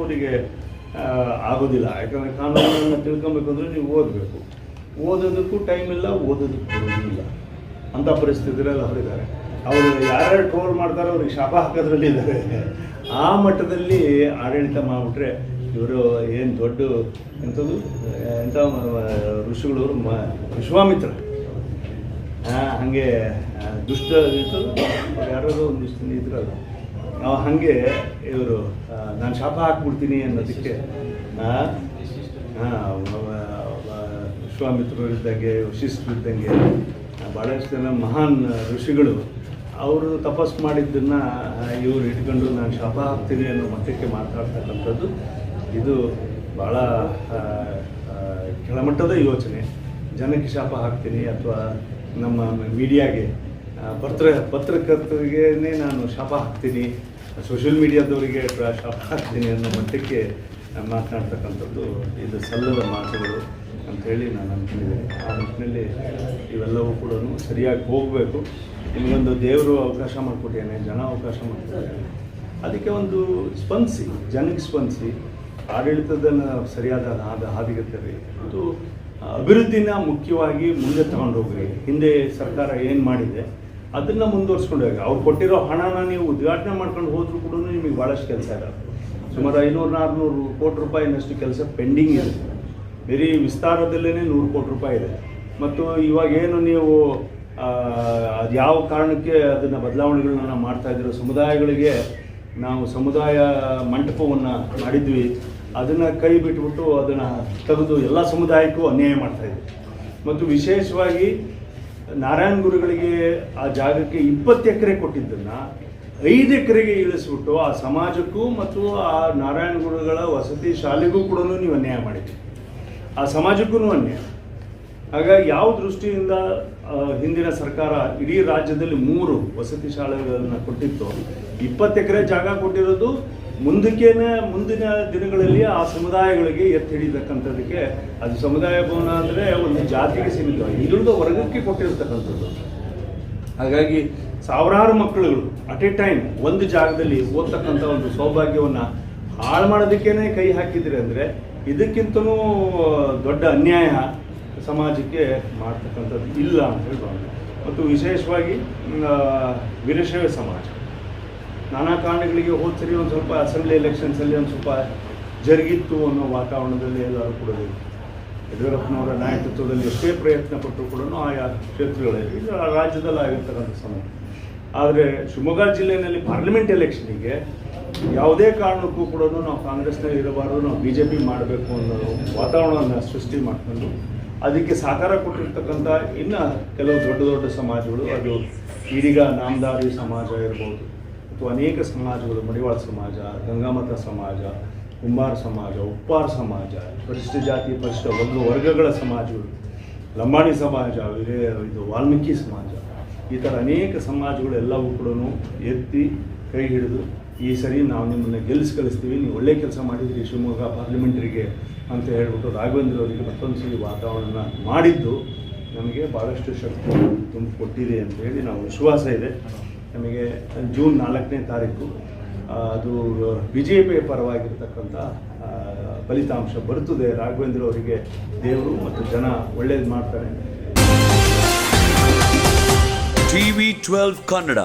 ಅವರಿಗೆ ಆಗೋದಿಲ್ಲ. ಯಾಕಂದರೆ ಕಾನೂನನ್ನು ತಿಳ್ಕೊಬೇಕು ಅಂದರೆ ನೀವು ಓದಬೇಕು. ಓದೋದಕ್ಕೂ ಟೈಮ್ ಇಲ್ಲ, ಓದೋದಕ್ಕೂ ಇಲ್ಲ. ಅಂಥ ಪರಿಸ್ಥಿತಿಯಲ್ಲಿ ಅವರಿದ್ದಾರೆ. ಅವರು ಯಾರ್ಯಾರು ಟ್ರೋಲ್ ಮಾಡ್ತಾರೋ ಅವ್ರಿಗೆ ಶಾಪ ಹಾಕೋದ್ರಲ್ಲಿ ಇದ್ದಾರೆ. ಆ ಮಟ್ಟದಲ್ಲಿ ಆಡಳಿತ ಮಾಡಿಬಿಟ್ರೆ ಇವರು ಏನು ದೊಡ್ಡ ಎಂಥದ್ದು ಎಂಥ ಋಷಿಗಳು ಮ, ವಿಶ್ವಾಮಿತ್ರ. ಹಾಗೆ ದುಷ್ಟ ಇತ್ತು ಯಾರಾದರೂ ಒಂದಿಷ್ಟು ಇದ್ರಲ್ಲ. ನಾವು ಹಾಗೆ ಇವರು ನಾನು ಶಾಪ ಹಾಕ್ಬಿಡ್ತೀನಿ ಅನ್ನೋದಕ್ಕೆ ವಿಶ್ವಾಮಿತ್ರರು ಇದ್ದಂಗೆ ವಶಿಷ್ಠರು ಇದ್ದಂಗೆ ಭಾಳಷ್ಟು ಜನ ಮಹಾನ್ ಋಷಿಗಳು, ಅವರು ತಪಸ್ ಮಾಡಿದ್ದನ್ನು ಇವರು ಇಟ್ಕೊಂಡು ನಾನು ಶಾಪ ಹಾಕ್ತೀನಿ ಅನ್ನೋ ಮಟ್ಟಕ್ಕೆ ಮಾತಾಡ್ತಕ್ಕಂಥದ್ದು, ಇದು ಭಾಳ ಕೆಳಮಟ್ಟದ ಯೋಚನೆ. ಜನಕ್ಕೆ ಶಾಪ ಹಾಕ್ತೀನಿ ಅಥವಾ ನಮ್ಮ ಮೀಡಿಯಾಗೆ ಪತ್ರ ಪತ್ರಕರ್ತರಿಗೆ ನಾನು ಶಾಪ ಹಾಕ್ತೀನಿ. ಸೋಷಿಯಲ್ ಮೀಡಿಯಾದವರಿಗೆ ಟ್ರ್ಯಾಶ್ ಹಾಕ್ತೀನಿ ಅನ್ನೋ ಮಟ್ಟಕ್ಕೆ ಮಾತನಾಡ್ತಕ್ಕಂಥದ್ದು ಇದು ಸಲ್ಲದ ಮಾತುಗಳು ಅಂಥೇಳಿ ನಾನು ಅಂದ್ಕೊಂಡಿದ್ದೀನಿ. ಆ ನಿಟ್ಟಿನಲ್ಲಿ ಇವೆಲ್ಲವೂ ಕೂಡ ಸರಿಯಾಗಿ ಹೋಗಬೇಕು. ನಿಮಗೊಂದು ದೇವರು ಅವಕಾಶ ಮಾಡಿಕೊಟ್ಟಿದ್ದಾನೆ, ಜನ ಅವಕಾಶ ಮಾಡಿಕೊಟ್ಟಿದ್ದಾನೆ. ಅದಕ್ಕೆ ಒಂದು ಸ್ಪಂದಿಸಿ, ಜನಕ್ಕೆ ಸ್ಪಂದಿಸಿ, ಆಡಳಿತದನ್ನು ಸರಿಯಾದ ಹಾದ ಹಾದಿಗೆ ಮತ್ತು ಅಭಿವೃದ್ಧಿನ ಮುಖ್ಯವಾಗಿ ಮುಂದೆ ತಗೊಂಡು ಹೋಗ್ರಿ ಹಿಂದೆ ಸರ್ಕಾರ ಏನು ಮಾಡಿದೆ ಅದನ್ನು ಮುಂದುವರ್ಸ್ಕೊಂಡು ಹೋಗಿ ಅವ್ರು ಕೊಟ್ಟಿರೋ ಹಣನ ನೀವು ಉದ್ಘಾಟನೆ ಮಾಡ್ಕೊಂಡು ಹೋದ್ರೂ ಕೂಡ ನಿಮಗೆ ಭಾಳಷ್ಟು ಕೆಲಸ ಇರೋದು ಸುಮಾರು ಐನೂರು ನಾಲ್ನೂರು ಕೋಟಿ ರೂಪಾಯಿನಷ್ಟು ಕೆಲಸ ಪೆಂಡಿಂಗ್ ಇದೆ. ಬರೀ ವಿಸ್ತಾರದಲ್ಲೇ ನೂರು ಕೋಟಿ ರೂಪಾಯಿ ಇದೆ. ಮತ್ತು ಇವಾಗ ಏನು ನೀವು ಅದು ಯಾವ ಕಾರಣಕ್ಕೆ ಅದನ್ನು ಬದಲಾವಣೆಗಳನ್ನ ನಾವು ಮಾಡ್ತಾ ಇದ್ದೀರೋ, ಸಮುದಾಯಗಳಿಗೆ ನಾವು ಸಮುದಾಯ ಮಂಟಪವನ್ನು ಮಾಡಿದ್ವಿ, ಅದನ್ನು ಕೈ ಬಿಟ್ಬಿಟ್ಟು ಅದನ್ನು ತೆಗೆದು ಎಲ್ಲ ಸಮುದಾಯಕ್ಕೂ ಅನ್ಯಾಯ ಮಾಡ್ತಾ ಇದ್ವಿ ಮತ್ತು ವಿಶೇಷವಾಗಿ ನಾರಾಯಣ ಗುರುಗಳಿಗೆ ಆ ಜಾಗಕ್ಕೆ ಇಪ್ಪತ್ತು ಎಕರೆ ಕೊಟ್ಟಿದ್ದನ್ನು ಐದು ಎಕರೆಗೆ ಇಳಿಸ್ಬಿಟ್ಟು ಆ ಸಮಾಜಕ್ಕೂ ಮತ್ತು ಆ ನಾರಾಯಣ ಗುರುಗಳ ವಸತಿ ಶಾಲೆಗೂ ಕೂಡ ನೀವು ಅನ್ಯಾಯ ಮಾಡಿದ್ರಿ ಆ ಸಮಾಜಕ್ಕೂ ಅನ್ಯಾಯ. ಹಾಗಾಗಿ ಯಾವ ದೃಷ್ಟಿಯಿಂದ ಹಿಂದಿನ ಸರ್ಕಾರ ಇಡೀ ರಾಜ್ಯದಲ್ಲಿ ಮೂರು ವಸತಿ ಶಾಲೆಗಳನ್ನು ಕೊಟ್ಟಿತ್ತು, ಇಪ್ಪತ್ತು ಎಕರೆ ಜಾಗ ಕೊಟ್ಟಿರೋದು ಮುಂದಕ್ಕೇನೆ ಮುಂದಿನ ದಿನಗಳಲ್ಲಿ ಆ ಸಮುದಾಯಗಳಿಗೆ ಎತ್ತಿ ಹಿಡಿತಕ್ಕಂಥದ್ದಕ್ಕೆ ಅದು ಸಮುದಾಯ ಭವನ ಅಂದರೆ ಒಂದು ಜಾತಿಗೆ ಸೀಮಿತವಾಗಿ ಹಿಂದುಳಿದ ವರ್ಗಕ್ಕೆ ಕೊಟ್ಟಿರ್ತಕ್ಕಂಥದ್ದು. ಹಾಗಾಗಿ ಸಾವಿರಾರು ಮಕ್ಕಳುಗಳು ಅಟ್ ಎ ಟೈಮ್ ಒಂದು ಜಾಗದಲ್ಲಿ ಓದ್ತಕ್ಕಂಥ ಒಂದು ಸೌಭಾಗ್ಯವನ್ನು ಹಾಳು ಮಾಡೋದಕ್ಕೇನೆ ಕೈ ಹಾಕಿದ್ರಿ ಅಂದರೆ ಇದಕ್ಕಿಂತಲೂ ದೊಡ್ಡ ಅನ್ಯಾಯ ಸಮಾಜಕ್ಕೆ ಮಾಡ್ತಕ್ಕಂಥದ್ದು ಇಲ್ಲ ಅಂತ ಹೇಳ್ಬೋದು ಮತ್ತು ವಿಶೇಷವಾಗಿ ವೀರಶೈವ ಸಮಾಜ. ನಾನಾ ಕಾರಣಗಳಿಗೆ ಹೋದ ಸರಿ ಒಂದು ಸ್ವಲ್ಪ ಅಸೆಂಬ್ಲಿ ಎಲೆಕ್ಷನ್ಸಲ್ಲಿ ಒಂದು ಸ್ವಲ್ಪ ಜರುಗಿತ್ತು ಅನ್ನೋ ವಾತಾವರಣದಲ್ಲಿ ಎಲ್ಲರೂ ಕೂಡ ಯಡಿಯೂರಪ್ಪನವರ ನಾಯಕತ್ವದಲ್ಲಿ ಎಷ್ಟೇ ಪ್ರಯತ್ನ ಪಟ್ಟರು ಕೂಡ ಆಯಾ ಕ್ಷೇತ್ರಗಳಲ್ಲಿ ಇದು ರಾಜ್ಯದಲ್ಲಿ ಆಗಿರ್ತಕ್ಕಂಥ ಸಮಯ. ಆದರೆ ಶಿವಮೊಗ್ಗ ಜಿಲ್ಲೆಯಲ್ಲಿ ಪಾರ್ಲಿಮೆಂಟ್ ಎಲೆಕ್ಷನಿಗೆ ಯಾವುದೇ ಕಾರಣಕ್ಕೂ ಕೂಡ ನಾವು ಕಾಂಗ್ರೆಸ್ನಲ್ಲಿ ಇರಬಾರ್ದು, ನಾವು ಬಿ ಜೆ ಪಿ ಮಾಡಬೇಕು ಅನ್ನೋ ವಾತಾವರಣವನ್ನು ಸೃಷ್ಟಿ ಮಾಡ್ಕೊಂಡು ಅದಕ್ಕೆ ಸಹಕಾರ ಕೊಟ್ಟಿರ್ತಕ್ಕಂಥ ಇನ್ನು ಕೆಲವು ದೊಡ್ಡ ದೊಡ್ಡ ಸಮಾಜಗಳು, ಅದು ಇದೀಗ ನಾಮದಾರಿ ಸಮಾಜ ಇರ್ಬೋದು. ಅಥವಾ ಅನೇಕ ಸಮಾಜಗಳು, ಮಡಿವಾಳ ಸಮಾಜ, ಗಂಗಾಮತ ಸಮಾಜ, ಕುಂಬಾರ ಸಮಾಜ, ಉಪ್ಪಾರ ಸಮಾಜ ಪರಿಶಿಷ್ಟ ಜಾತಿ ಪರಿಶಿಷ್ಟ ವರ್ಗ, ವರ್ಗಗಳ ಸಮಾಜಗಳು, ಲಂಬಾಣಿ ಸಮಾಜ, ಇದು ವಾಲ್ಮೀಕಿ ಸಮಾಜ, ಈ ಥರ ಅನೇಕ ಸಮಾಜಗಳು ಎಲ್ಲವೂ ಕೂಡ ಎತ್ತಿ ಕೈ ಹಿಡಿದು, ಈ ಸರಿ ನಾವು ನಿಮ್ಮನ್ನು ಗೆಲ್ಲಿಸಿ ಕಳಿಸ್ತೀವಿ, ನೀವು ಒಳ್ಳೆ ಕೆಲಸ ಮಾಡಿದ್ರಿ, ಶಿವಮೊಗ್ಗ ಪಾರ್ಲಿಮೆಂಟ್ರಿಗೆ ಅಂತ ಹೇಳ್ಬಿಟ್ಟು ರಾಘವೇಂದ್ರ ಅವರಿಗೆ ಮತ್ತೊಂದು ಸರಿ ವಾತಾವರಣ ಮಾಡಿದ್ದು, ನಮಗೆ ಭಾಳಷ್ಟು ಶಕ್ತಿ ತುಂಬಿಕೊಟ್ಟಿದೆ ಅಂತ ಹೇಳಿ ನಾವು ವಿಶ್ವಾಸ ಇದೆ. ನಮಗೆ ಜೂನ್ ನಾಲ್ಕನೇ ತಾರೀಕು ಅದು ಬಿ ಜೆ ಪಿಯ ಪರವಾಗಿರ್ತಕ್ಕಂಥ ಫಲಿತಾಂಶ ಬರುತ್ತದೆ. ರಾಘವೇಂದ್ರ ಅವರಿಗೆ ದೇವರು ಮತ್ತು ಜನ ಒಳ್ಳೇದು ಮಾಡ್ತಾರೆ. ಟಿವಿ ಟ್ವೆಲ್ವ್ ಕನ್ನಡ,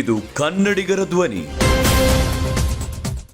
ಇದು ಕನ್ನಡಿಗರ ಧ್ವನಿ.